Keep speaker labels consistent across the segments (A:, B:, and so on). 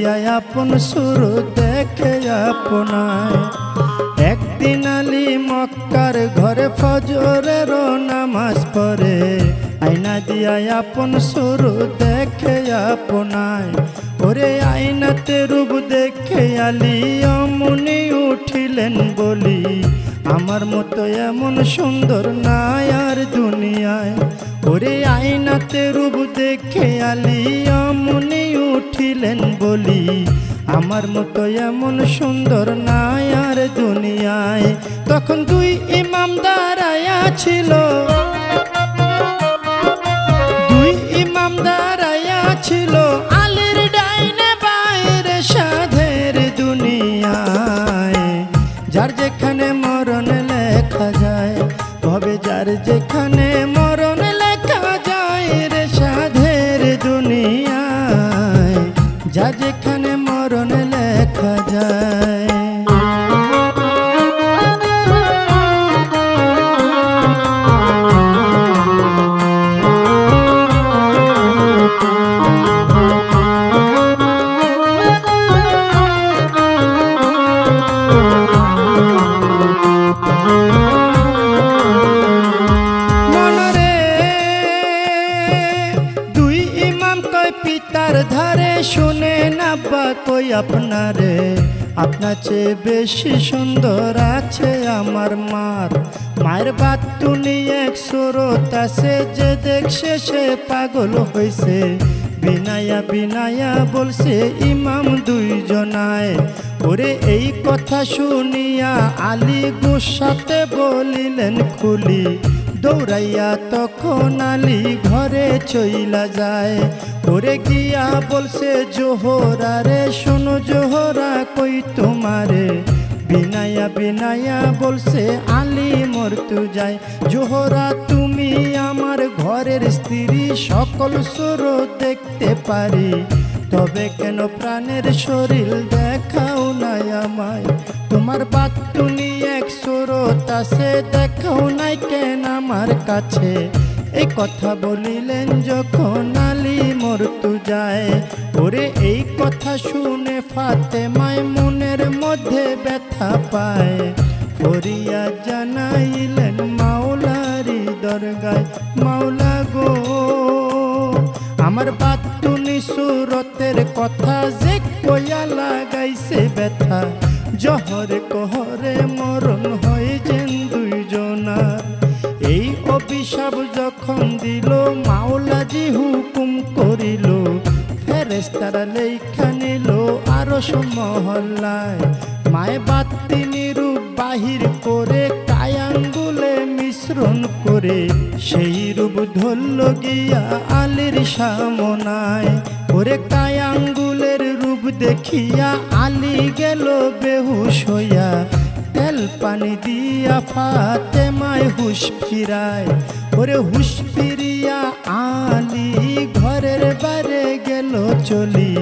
A: দিয়া আপন শুরু দেখে আপনায়। একদিন আলী মক্কার ঘরে ফজরের নামাজ পড়ে। আয়না দিয়া আপন শুরু দেখে আপনায়। ওরে আয়নাতে রূপ দেখে আলী অমনি উঠিলেন বলি, আমার মতো এমন সুন্দর নাই আর দুনিয়ায়। ওরে আইনাতে রূপ দেখে আলী, অমনি উঠিলেন বলি, আমার মতো এমন সুন্দর নাই আর দুনিয়ায়। তখন দুই ইমাম দাঁড়াইয়া ছিল। যার যেখানে পিতার ধারে শুনে না বা কই আপনারে। আপনার চেয়ে বেশি সুন্দর আছে আমার মার। মায়ের বাত তুনি এক সুরত আছে যে দেখছে সে পাগল হইছে। বিনায়া বিনায়া বলছে, ইমাম দুইজনায়। ওরে এই কথা শুনিয়া আলী গুসাতে বলিলেন খুলি। দৌড়াইয়া তখন আলি ঘরে চইলা যায়। ওরে গিয়া বলছে, জোহরা রে, শোনো জোহরা, কই তোমারে? বিনায়া বিনায়া বলছে, আলি মরতু যায় জোহরা, তুমি আমার ঘরের স্ত্রী, সকল সুর দেখতে পারি। তবে কেন প্রাণের শরীর দেখাও নাই আমায়? তোমার এক সুরত আছে দেখাও নাই কেন আমার কাছে? এই কথা বলিলেন যখন আলী মরতু যায়। ওরে এই কথা শুনে ফাতে মায় মনের মধ্যে ব্যথা পায়। ফরিয়া জানাইলেন, মাওলারি দরগায়, মাওলা গো। আমার বাতুনি সুরতের কথা যে কয়া লাগাইছে ব্যথা। জহরে কহরে মরণ হয়েছেন দুইজনার এই অভিশাপ যখন দিল, মাওলাজি হুকুম করিল ফেরেস্তারা লেখা নিল আরও মহল্লায়। মায় বাত্তি নিরূপ বাহির করে কায়াঙ্গুলে মিশ্রণ করে, সেই রূপ ধরল গিয়া আলীর সামনায়। ওরে রূপ দেখিয়া আলী গেল বেহুশ হইয়া। তেল পানি দিয়া ফাতে মায় হুশ ফিরায়। ওরে হুশ ফিরিয়া আলী ঘরের বারে গেল চলি।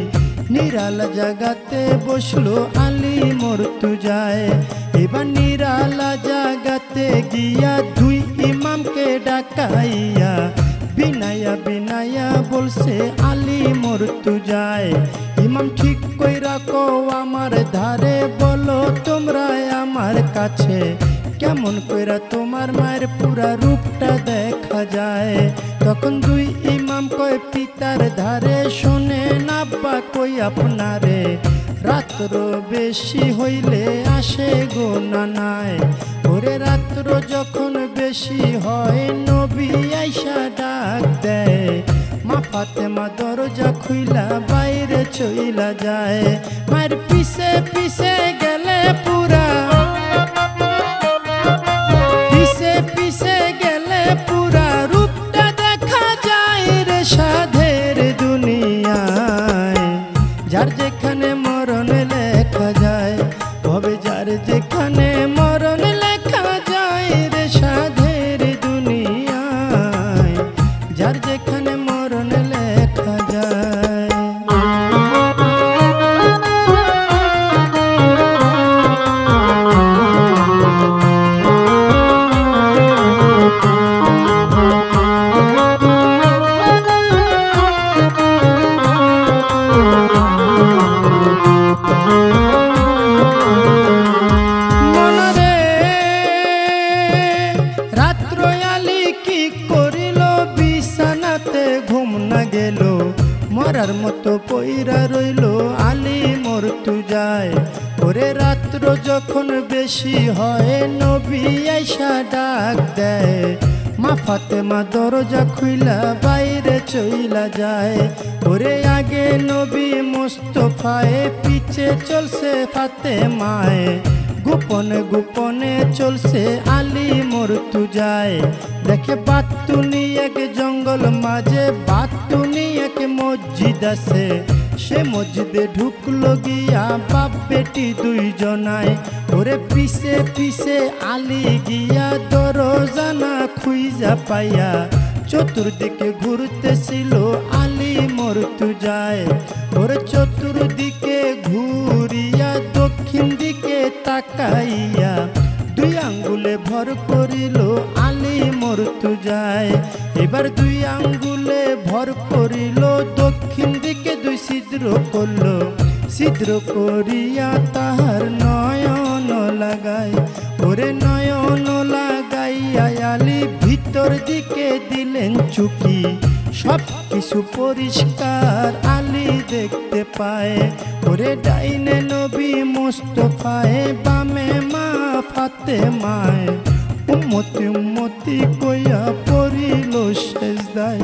A: নিরালা জাগাতে বসল আলী মরতু যায়। এবার নিরালা জাগাতে গিয়া দুই ইমামকে ডাকাইয়া। বিনায়া বিনায়া বলছে, আলী মরতু যায়। ইমাম ঠিক কই রাখো আমার ধারে বলো তোমরা আমার কাছে। কেমন কইরা তোমার মায়ের পুরা রূপটা দেখা যায়? তখন দুই ইমাম কয়, পিতার ধারে শোনে না বা কই আপনারে। রাত্র বেশি হইলে আসে গো নানায়। ওরে রাত্র যখন বেশি হয়, নবী আইসা ডাক দেয়। মা দরজা খুইলা বাইরে চইলা যায়। মার পিছে পিছে গেলে পুরা বেশি হয়, নবী আইসা ডাক দেয়। মা ফাতেমা দরজা খুইলা, বাইরে চইলা যায়। ওরে আগে নবী মোস্তফায়, পিছে চলছে ফাতেমায়। গোপনে গোপনে চলছে আলী মরতু যায় দেখে বাতুনি এক জঙ্গল মাঝে বাতুনি এক মসজিদ আছে। সে মসজিদে ঢুকলো গিয়া বাপ বেটি দুইজনায় ওরে পিছে পিছে আলি গিয়া দরজানা খুইজা পাইয়া। চতুর্দিকে ঘুরতেছিল আলী মরতু যায় ওর চতুর্দিকে ঘুরিয়া দক্ষিণ দিকে তাকাইয়া দুই আঙ্গুলে ভর করিল আলি মরতু যায় এবার দুই আঙ্গুলে ভর করিল দক্ষিণ দিকে ছিদ্র করল, ছিদ্র করিয়া তাহার নয়ন লাগায়। ওরে নয়ন লাগাইয়া আলী, ভিতর দিকে দিলেন চুকি। সব কিছু পরিষ্কার আলি দেখতে পায়। ওরে ডাইনে নবী মুস্তফায়, বামে মা ফাতে মায় উম্মতি উম্মতি কইয়া পড়িল সেজদায়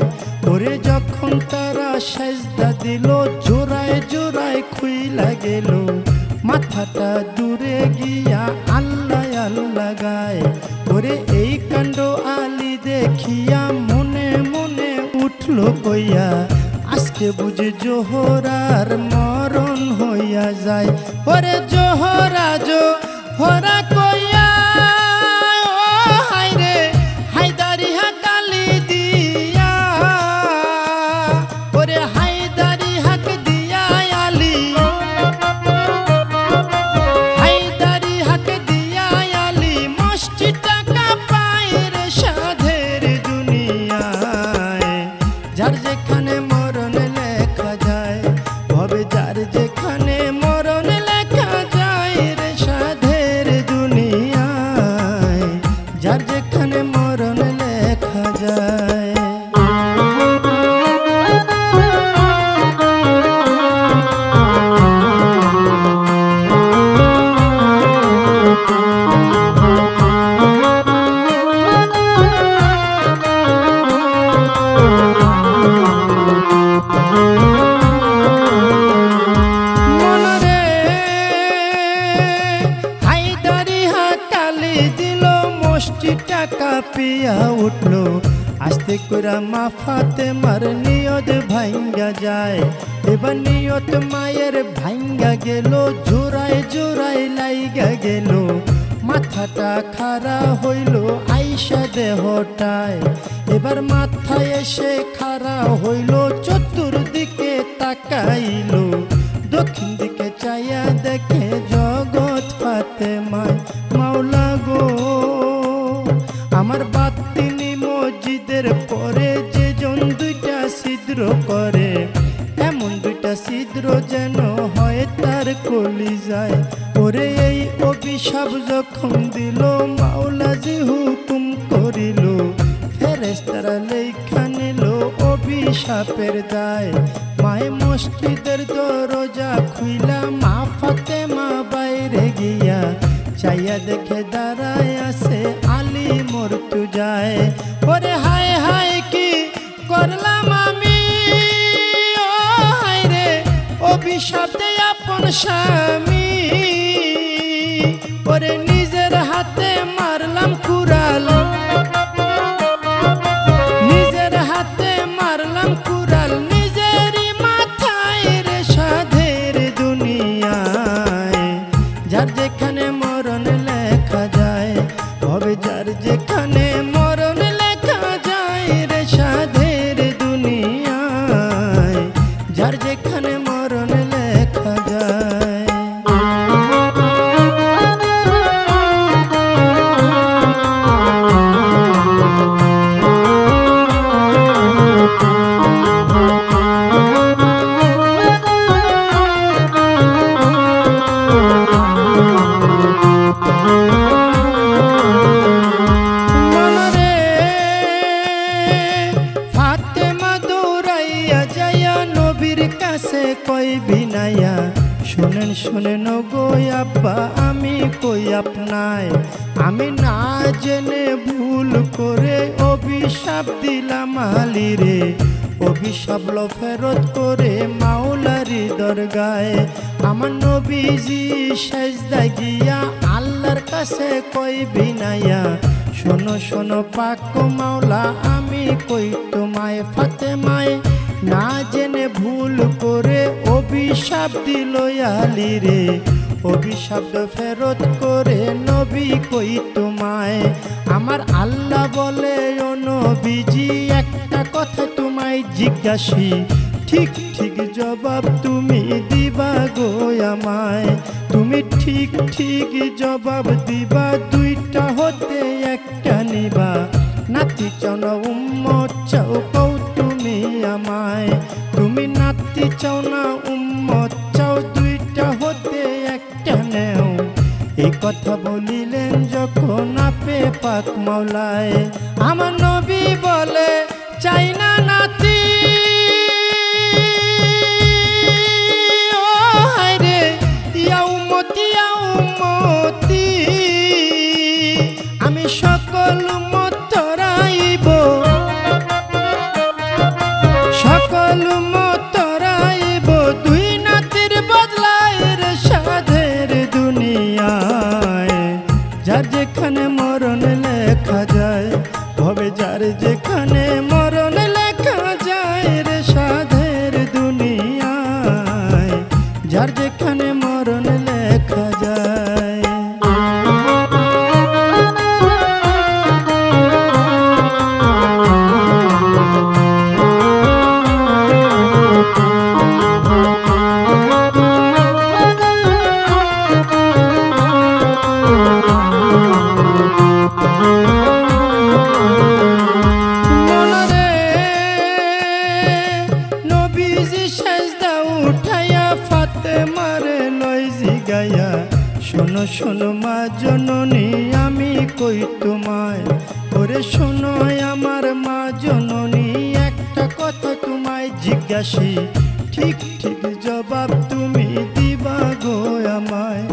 A: ওরে যখন তারা সেজদা দিল, জোড়ায় জোড়ায় খুইলা গেল। মাথাটা দূরে গিয়া আল্লাহ আল্লাহ গায়। ওরে এই কাণ্ড আলি দেখিয়া মনে মনে উঠল কইয়া, আজকে বুঝে জোহরার মরণ হইয়া যায়। ওরে জোহরা জোহরা আস্তে মাফাতে মার নিয়ত ভাঙ্গা যায়। এবার নিয়ত মায়ের ভাঙ্গা গেল, জোড়ায় জোড়ায় লাইগা গেল। মাথাটা খাড়া হইল আইসা দেহটায়। এবার মাথায় এসে খাড়া হইল, চতুর্দিকে তাকাইলো। দক্ষিণ দিকে চাইয়া যায়। ওরে এই অভিশাপ যখন দিল, মাওলা যে হুকুম করিল ফেরেস্তারা লেখা নিল অভিশাপের দায়। মায়ে মসজিদের দরজা খুইলা, মা ফাতে মা বাইরে গিয়া, চাইয়া দেখে দাঁড়ায় আছে মরতু যায় ওরে হায় হায় কি করলাম আমি? ও হায় রে, অভিশাপে আপন স্বামী। ওরে নিজের আব্বা আমি কই আপনায়? আমি না জেনে ভুল করে অভিশাপ দিলাম আলী রে অভিশাপ লো ফেরত করে মাওলারি দরগায়। আমার নবীজি সেজদা গিয়া আল্লাহর কাছে কই বিনাইয়া শোনো শোনো পাক মাওলা, আমি কই তোমায় ফাতেমায়? না জেনে ভুল করে অভিশাপ দিল আলী রে অভিশাপ ফেরত করে নবী কই তোমায়? আমার আল্লাহ বলে, ও নবীজি, একটা কথা তোমায় জিজ্ঞাসি। ঠিক ঠিক জবাব তুমি দিবা গো আমায়। তুমি ঠিক ঠিক জবাব দিবা, দুইটা হতে একটা নিবা। নাতি চাও না উম্মত চাও, কও তুমি আমায়। তুমি নাতি চাও না, উম্মত চাও, দুইটা এই কথা বলিলেন যখন আপে পাক মাওলায় আমার নবী বলে চাই না তুমি দিবা গো আমায়।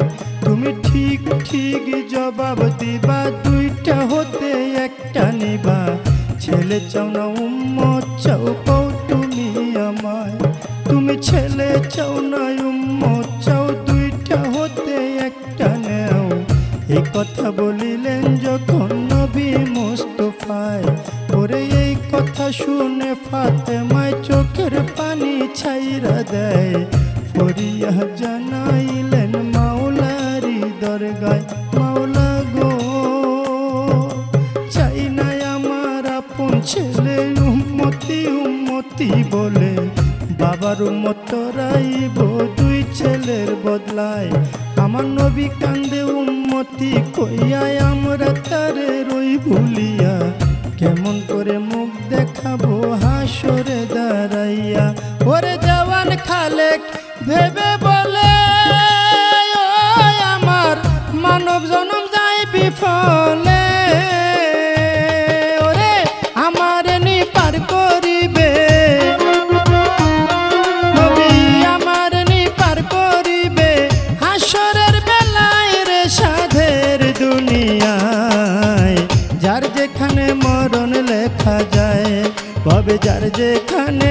A: তুমি ঠিক ঠিক জবাব দিবা, দুইটা হতে একটা নিবা। ছেলে চাও না উম্মত, চাও কও তুমি আমায়। তুমি ছেলে চাও না উম্মত, চাও দুইটা হতে একটা নেও। এই কথা বলিলেন যখন নবী মুস্তফায়। ওরে এই কথা শুনে ফাতেমায় চোখের পানি ছাইরা দেয়। ফরিয়া জানাইলেন মাওলারি দরগায় মাওলা গো চাই না আমার আপন ছেলে উম্মতি উম্মতি বলে বাবার উম্মত রাইব দুই ছেলের বদলায় আমার নবী কান্দে উম্মতি কইয়ায় আমরা তারে রই ভুলিয়া কেমন করে মুখ দেখাবো হাসরে দাঁড়াইয়া। ওরে জওয়ান খালেক ভেবে বলে আমার মানব জনম যাই বিফলে। ওরে, আমার নিপার করিবে। নবী, আমার নিপার করিবে। হাসরের বেলায় রে সাধের দুনিয়ায়, যার যেখানে মরণ লেখা যায় তবে যার যেখানে